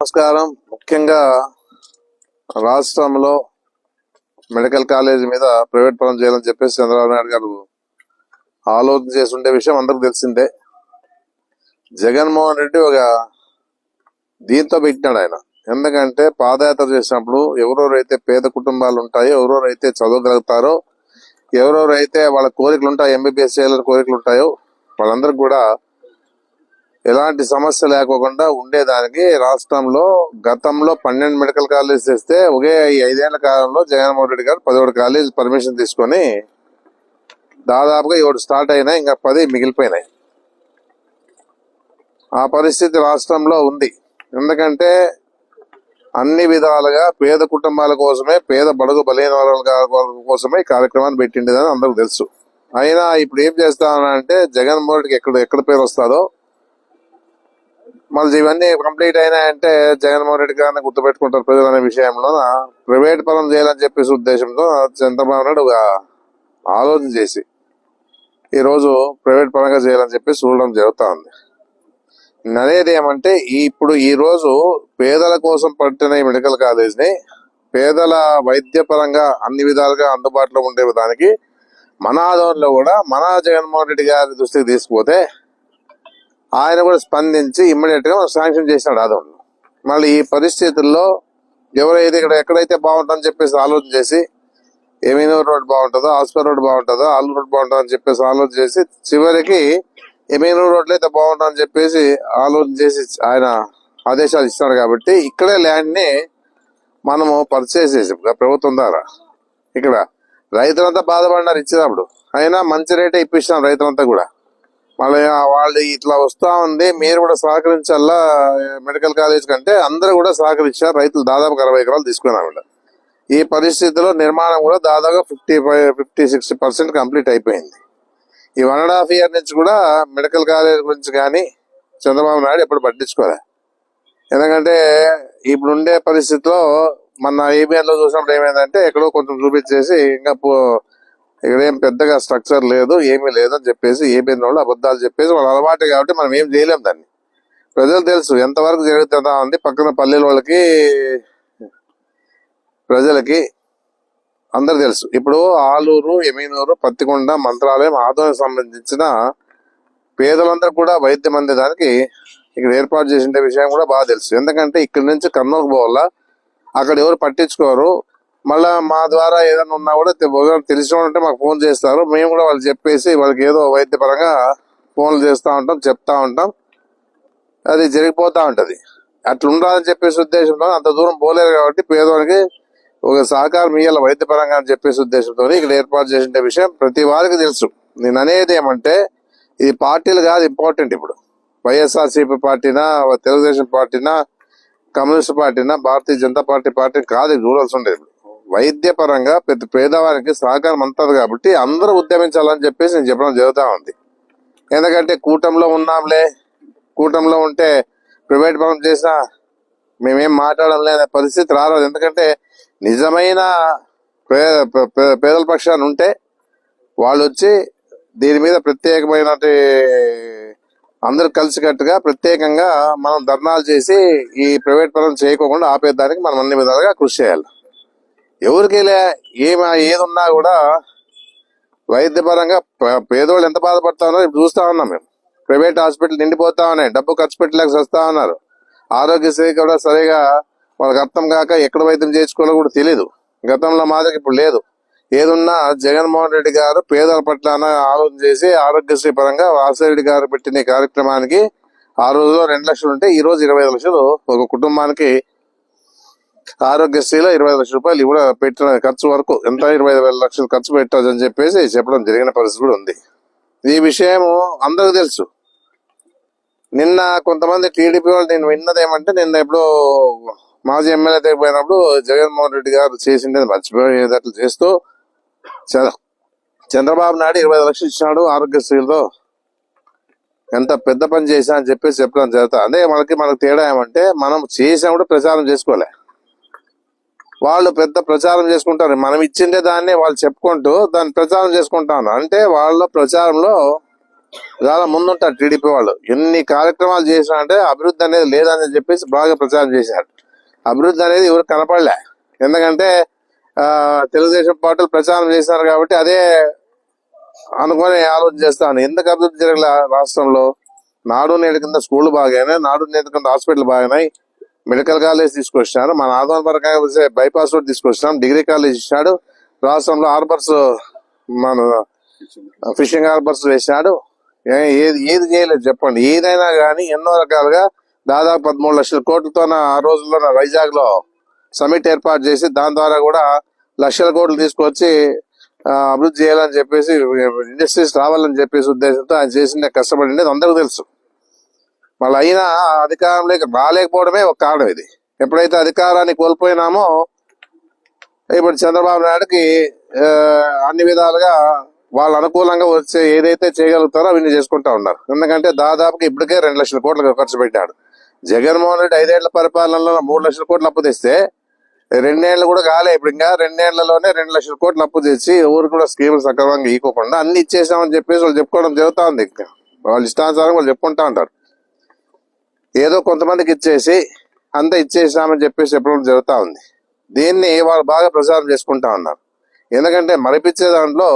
నమస్కారం. ముఖ్యంగా రాష్ట్రంలో మెడికల్ కాలేజ్ మీద ప్రైవేట్ పరం చేయాలని చెప్పేసి చంద్రబాబు నాయుడు గారు ఆలోచన చేసి ఉండే విషయం అందరికి తెలిసిందే. జగన్మోహన్ రెడ్డి ఒక దీంతో పెట్టినాడు ఆయన. ఎందుకంటే పాదయాత్ర చేసినప్పుడు ఎవరెవరైతే పేద కుటుంబాలు ఉంటాయో ఎవరెవరైతే చదవగలుగుతారో ఎవరెవరైతే వాళ్ళ కోరికలు ఉంటాయో ఎంబీబీఎస్ చేయాలని కోరికలు ఉంటాయో వాళ్ళందరికి కూడా ఎలాంటి సమస్య లేకోకుండా ఉండేదానికి రాష్ట్రంలో గతంలో పన్నెండు మెడికల్ కాలేజ్ చేస్తే ఒకే ఐదేళ్ళ కాలంలో జగన్మోహన్ రెడ్డి గారు పదిహేడు కాలేజ్ పర్మిషన్ తీసుకొని దాదాపుగా ఏడు స్టార్ట్ అయినాయి ఇంకా పది మిగిలిపోయినాయి. ఆ పరిస్థితి రాష్ట్రంలో ఉంది. ఎందుకంటే అన్ని విధాలుగా పేద కుటుంబాల కోసమే పేద బడుగు బలహీన వర్గాల కోసమే ఈ కార్యక్రమాన్ని పెట్టిండేదని అందరికి తెలుసు. అయినా ఇప్పుడు ఏం చేస్తానంటే జగన్మోహన్ రెడ్డికి ఎక్కడ ఎక్కడ పేరు వస్తుందో మళ్ళీ ఇవన్నీ కంప్లీట్ అయినాయంటే జగన్మోహన్ రెడ్డి గారిని గుర్తుపెట్టుకుంటారు ప్రజలు అనే విషయంలో. ప్రైవేట్ పరం చేయాలని చెప్పేసి ఉద్దేశంతో చంద్రబాబు నాయుడు ఆలోచన చేసి ఈరోజు ప్రైవేట్ పరంగా చేయాలని చెప్పి చూడడం జరుగుతూ ఉంది. అనేది ఏమంటే ఇప్పుడు ఈ రోజు పేదల కోసం పట్టిన ఈ మెడికల్ కాలేజ్ని పేదల వైద్య పరంగా అన్ని విధాలుగా అందుబాటులో ఉండే విధానికి మన ఆధ్వర్యంలో కూడా మన జగన్మోహన్ రెడ్డి గారి దృష్టికి తీసుకుపోతే ఆయన కూడా స్పందించి ఇమ్మీడియట్గా శాంక్షన్ చేసినాడు ఆదోళన. మళ్ళీ ఈ పరిస్థితుల్లో ఎవరైతే ఇక్కడ ఎక్కడైతే బాగుంటుందని చెప్పేసి ఆలోచన చేసి ఎమినూర్ రోడ్ బాగుంటుందో హాస్పిటల్ రోడ్ బాగుంటుందో ఆలు రోడ్ బాగుంటుందో అని చెప్పేసి ఆలోచన చేసి చివరికి ఎమీనూరు రోడ్లో అయితే బాగుంటుందని చెప్పేసి ఆలోచన చేసి ఆయన ఆదేశాలు ఇస్తున్నాడు కాబట్టి ఇక్కడే ల్యాండ్ని మనము పర్చేస్ చేసాం. ప్రభుత్వం ద్వారా. ఇక్కడ రైతులంతా బాధపడినారు ఇచ్చినప్పుడు. అయినా మంచి రేటే ఇప్పించినాం రైతులంతా కూడా. మళ్ళీ వాళ్ళు ఇట్లా వస్తా ఉంది మీరు కూడా సహకరించాలా? మెడికల్ కాలేజ్ కంటే అందరూ కూడా సహకరించారు రైతులు దాదాపు అరవై ఎకరాలు తీసుకున్నారు ఈ పరిస్థితిలో నిర్మాణం కూడా దాదాపు fifty five fifty sixty percent complete అయిపోయింది. ఈ వన్ అండ్ హాఫ్ ఇయర్ నుంచి కూడా మెడికల్ కాలేజ్ గురించి కానీ చంద్రబాబు నాయుడు ఎప్పుడు పట్టించుకోలే. ఎందుకంటే ఇప్పుడు ఉండే పరిస్థితిలో మన ఏబిఎన్లో చూసినప్పుడు ఏమైందంటే ఎక్కడో కొంచెం చూపించేసి ఇంకా ఇక్కడ ఏం పెద్దగా స్ట్రక్చర్ లేదు ఏమీ లేదు అని చెప్పేసి ఏబిఎన్ వాళ్ళు అబద్ధాలు చెప్పేసి వాళ్ళు అలవాటు కాబట్టి మనం ఏం చేయలేం దాన్ని. ప్రజలు తెలుసు ఎంతవరకు జరుగుతుందా ఉంది. పక్కన పల్లెల వాళ్ళకి ప్రజలకి అందరు తెలుసు. ఇప్పుడు ఆలూరు ఎమీనూరు పత్తికొండ మంత్రాలయం ఆదాయం సంబంధించిన పేదలందరూ కూడా వైద్యం అందేదానికి ఇక్కడ ఏర్పాటు చేసిన విషయం కూడా బాగా తెలుసు. ఎందుకంటే ఇక్కడ నుంచి కర్నూలు పోవాలా? అక్కడ ఎవరు పట్టించుకోరు. మళ్ళా మా ద్వారా ఏదైనా ఉన్నా కూడా తె- తెలిసిన ఉంటే మాకు ఫోన్ చేస్తారు. మేము కూడా వాళ్ళు చెప్పేసి వాళ్ళకి ఏదో వైద్యపరంగా ఫోన్లు చేస్తూ ఉంటాం చెప్తా ఉంటాం. అది జరిగిపోతా ఉంటది. అట్లా ఉండాలని చెప్పేసి ఉద్దేశంతో అంత దూరం పోలేరు కాబట్టి పేదవాడికి ఒక సహకారం ఇవ్వాలి వైద్యపరంగా అని చెప్పేసి ఉద్దేశంతో ఇక్కడ ఏర్పాటు చేసిన విషయం ప్రతి వారికి తెలుసు. నేను అనేది ఏమంటే ఇది పార్టీలు కాదు ఇంపార్టెంట్ ఇప్పుడు. వైఎస్ఆర్సీపీ పార్టీనా తెలుగుదేశం పార్టీనా కమ్యూనిస్ట్ పార్టీనా భారతీయ జనతా పార్టీ పార్టీ కాదు రూరల్స్ చూడాల్సి ఉండేది వైద్య పరంగా ప్రతి పేదవారికి సహకారం అంతది కాబట్టి అందరూ ఉద్యమించాలని చెప్పేసి నేను చెప్పడం జరుగుతూ ఉంది. ఎందుకంటే కూటంలో ఉన్నాంలే. కూటంలో ఉంటే ప్రైవేట్ పరం చేసినా మేమేం మాట్లాడడం లేని పరిస్థితి రాలేదు. ఎందుకంటే నిజమైన పే- పేదల పక్షాన్ని ఉంటే వాళ్ళు వచ్చి దీని మీద ప్రత్యేకమైన అందరూ కలిసికట్టుగా ప్రత్యేకంగా మనం ధర్నాలు చేసి ఈ ప్రైవేట్ పరం చేయకోకుండా ఆపేదానికి మనం అన్ని విధాలుగా కృషి చేయాలి. ఎవరికి ఏమి ఏదున్నా కూడా వైద్యపరంగా ప- పేదోళ్ళు ఎంత బాధపడతా ఉన్నారో ఇప్పుడు చూస్తా ఉన్నాం మేము. ప్రైవేట్ హాస్పిటల్ నిండిపోతా ఉన్నాయి. డబ్బు ఖర్చు పెట్టలేక వస్తా ఉన్నారు. ఆరోగ్యశ్రీ కూడా సరిగా వాళ్ళకి అర్థం కాక ఎక్కడ వైద్యం చేయించుకోవాలో కూడా తెలియదు గతంలో మాదిరి ఇప్పుడు లేదు. ఏదున్నా జగన్మోహన్ రెడ్డి గారు పేదల పట్ల ఆలోచన చేసి ఆరోగ్యశ్రీ పరంగా వాసిరెడ్డి గారు పెట్టిన కార్యక్రమానికి ఆ రోజులో రెండు లక్షలు ఉంటే ఈ రోజు ఇరవై ఐదు లక్షలు ఒక కుటుంబానికి ఆరోగ్యశ్రీలో ఇరవై లక్షల రూపాయలు ఇవ్వడం పెట్టిన ఖర్చు వరకు ఎంత? ఇరవై ఐదు వేల లక్షలు ఖర్చు పెట్టచ్చు అని చెప్పేసి చెప్పడం జరిగిన పరిస్థితి కూడా ఉంది. ఈ విషయం అందరికి తెలుసు. నిన్న కొంతమంది టీడీపీ వాళ్ళు నేను విన్నది ఏమంటే నిన్న ఎప్పుడో మాజీ ఎమ్మెల్యే దగ్గర పోయినప్పుడు జగన్మోహన్ రెడ్డి గారు చేసింది మర్చిపోయేటట్లు చేస్తూ చ- చంద్రబాబు నాయుడు ఇరవై ఐదు లక్షలు ఇచ్చినాడు ఆరోగ్యశ్రీలో ఎంత పెద్ద పని చేశా అని చెప్పేసి చెప్పడం జరుగుతుంది. అదే మనకి మనకు తేడా ఏమంటే మనం చేసినప్పుడు ప్రచారం చేసుకోలే. వాళ్ళు పెద్ద ప్రచారం చేసుకుంటారు. మనం ఇచ్చిండే దాన్ని వాళ్ళు చెప్పుకుంటూ దాన్ని ప్రచారం చేసుకుంటాను. అంటే వాళ్ళ ప్రచారంలో చాలా ముందుంటారు టీడీపీ వాళ్ళు. ఎన్ని కార్యక్రమాలు చేసినా అంటే అభివృద్ధి అనేది లేదని చెప్పేసి బాగా ప్రచారం చేశారు. అభివృద్ధి అనేది ఎవరు కనపడలే. ఎందుకంటే ఆ, తెలుగుదేశం పార్టీలు ప్రచారం చేశారు కాబట్టి అదే అనుకుని ఆలోచన చేస్తాను. ఎందుకు అభివృద్ధి జరగలే రాష్ట్రంలో? నాడు నేడు కింద స్కూల్ బాగానే నాడు నేడు కింద హాస్పిటల్ బాగానాయి మెడికల్ కాలేజ్ తీసుకొచ్చినారు మన ఆదాయ బైపాస్ రోడ్ తీసుకొచ్చినాం. డిగ్రీ కాలేజ్ ఇచ్చినాడు. రాష్ట్రంలో హార్బర్స్ మన ఫిషింగ్ హార్బర్స్ వేసినాడు. ఏ- ఏది ఏది చేయలేదు చెప్పండి. ఏదైనా కానీ ఎన్నో రకాలుగా దాదాపు పదమూడు లక్షల కోట్లతో ఆ రోజుల్లో వైజాగ్లో సమిట్ ఏర్పాటు చేసి దాని ద్వారా కూడా లక్షల కోట్లు తీసుకొచ్చి అభివృద్ధి చేయాలని చెప్పేసి ఇండస్ట్రీస్ రావాలని చెప్పేసి ఉద్దేశంతో ఆయన చేసిన కష్టపడి అందరికీ తెలుసు. మళ్ళీ అయినా అధికారంలోకి రాలేకపోవడమే ఒక కారణం ఇది. ఎప్పుడైతే అధికారాన్ని కోల్పోయినామో ఇప్పుడు చంద్రబాబు నాయుడుకి అన్ని విధాలుగా వాళ్ళు అనుకూలంగా వచ్చే ఏదైతే చేయగలుగుతారో అవన్నీ చేసుకుంటా ఉన్నారు. ఎందుకంటే దాదాపుగా ఇప్పటికే రెండు లక్షల కోట్లు ఖర్చు పెట్టాడు. జగన్మోహన్ రెడ్డి ఐదేళ్ళ పరిపాలనలో మూడు లక్షల కోట్లు అప్పు తెస్తే రెండేళ్ళు కూడా కాలే ఇప్పుడు ఇంకా. రెండేళ్ళలోనే రెండు లక్షల కోట్లు అప్పు తెచ్చి ఎవరు కూడా స్కీములు సక్రమంగా ఇవ్వకుండా అన్ని ఇచ్చేసామని చెప్పేసి వాళ్ళు చెప్పుకోవడం జరుగుతా ఉంది. ఇంకా వాళ్ళు ఇష్టానుసారం వాళ్ళు చెప్పుకుంటా ఉంటారు. ఏదో కొంతమందికి ఇచ్చేసి అంతా ఇచ్చేసామని చెప్పేసి చెప్పడం జరుగుతా ఉంది. దీన్ని వాళ్ళు బాగా ప్రచారం చేసుకుంటా ఉన్నారు. ఎందుకంటే మరిపించే దాంట్లో